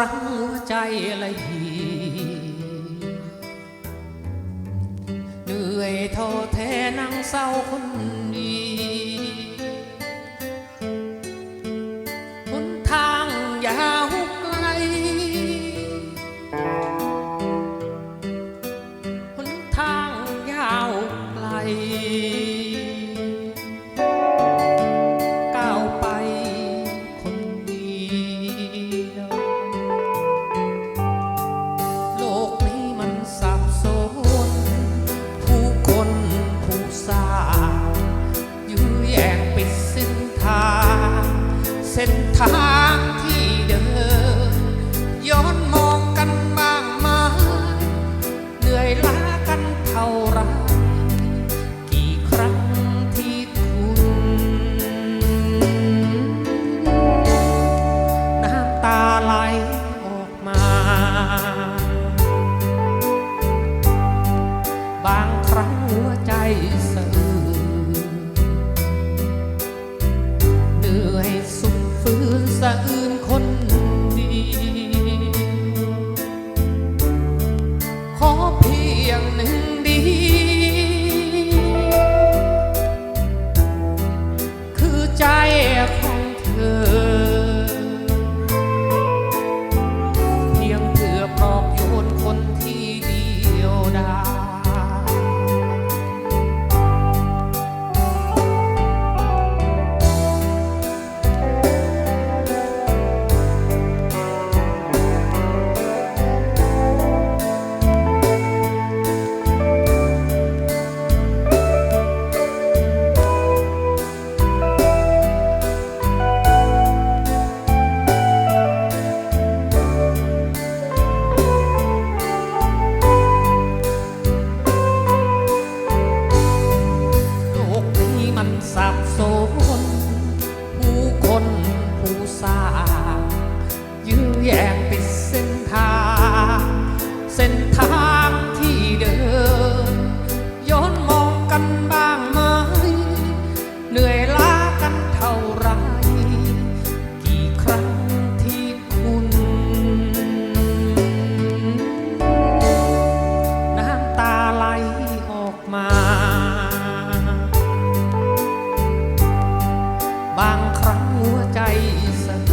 รั้งหัวใจละยีเหนื่อยท้อแท้นั่งเศร้าคนดีหนทางยาว ส้นทางที่เดิน ย้อนมองกันบางไหมเหนื่อยล้ากันเท่าไรกี่ครั้งที่คุณ น้ำตาไหลออกมา บางครั้งหัวใจสื่ สายื้อแย่ง paisa